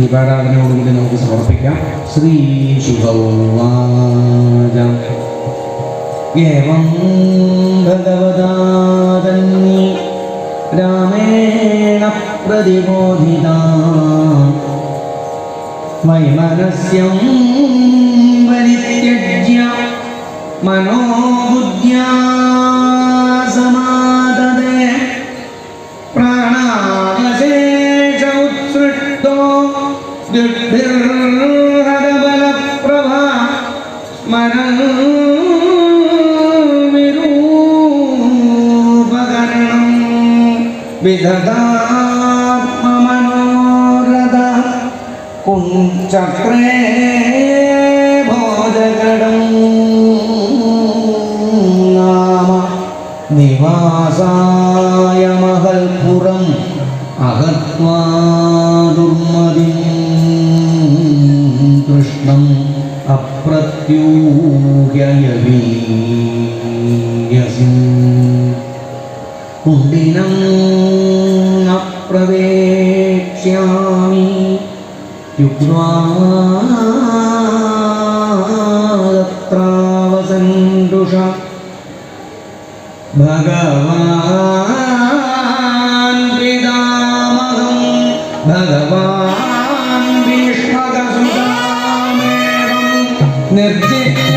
ദീപാരാധനയോടുകൂടി നമുക്ക് സമർപ്പിക്കാം. ശ്രീ ശുഭവാച. ഏവം ഭഗവതാതന്നി രാമേണ പ്രതിബോധിത. വൈമനസ്യം പരിത്യജ്യ മനോബുദ്ധ്യാ. സ്മരൻ വിരൂപകരണം വിധതാത്മമനോരഥ കുഞ്ചക്രേ ഭോജകടം. നാമ നിവാസായ മഹൽപുരം അഹത്വാ അപ്രവേക്ഷ്യാമി യുഗ്മാത്രവസന്തുഷ ഭഗവാൻ പിതാമഹം ഭഗവാൻ ഭീഷ്മകസുതാമേവം നിർജിത്യ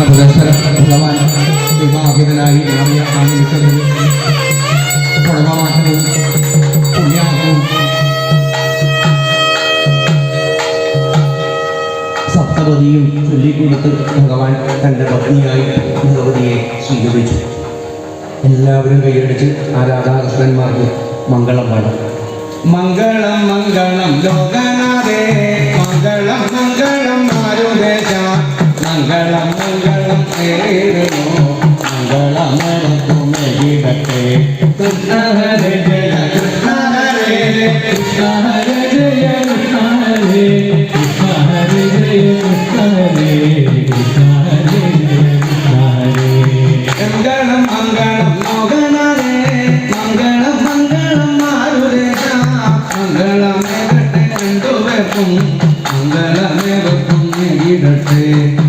ഭഗവാൻ സപ്തപതിയും ചൊല്ലിക്കൊടുത്ത് ഭഗവാൻ തന്റെ പത്നിയായി ഭഗവതിയെ സ്വീകരിച്ചു. എല്ലാവരും കൈയടിച്ച് രാധാകൃഷ്ണന്മാർക്ക് മംഗളം പാടും. മംഗളം മംഗളം ലോകനാഥേ മംഗളം ഏറുന്നു മംഗളമേടത്തെ കൃഷ്ണ ഹരേ ജയ കൃഷ്ണ ഹരേ കൃഷ്ണ ഹരേ ജയ കൃഷ്ണ ഹരേ കൃഷ്ണ ഹരേ ജയ കൃഷ്ണ ഹരേ കൃഷ്ണ ഹരേ മംഗളം മംഗളം മോഹനരേ മംഗളം മംഗളം മാരുരേഷ വെക്കും മംഗളമേവർക്കും നേരിടട്ടെ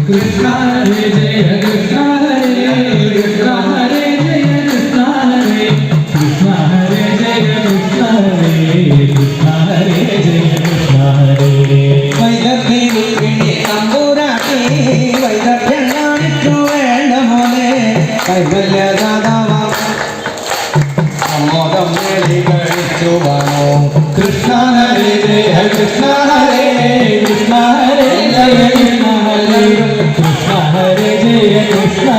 കൃഷ്ണ കൈതല്ലാണിപ്പോ വേണ്ട മോനെ. കൈതല്ലാതാവാ മോദം നേടി കഴിച്ചു വന്നു കൃഷ്ണ ഹരേ കൃഷ്ണ ഹരേ കൃഷ്ണ ഹരേ കൃഷ്ണ ഹരേ ജയ കൃഷ്ണ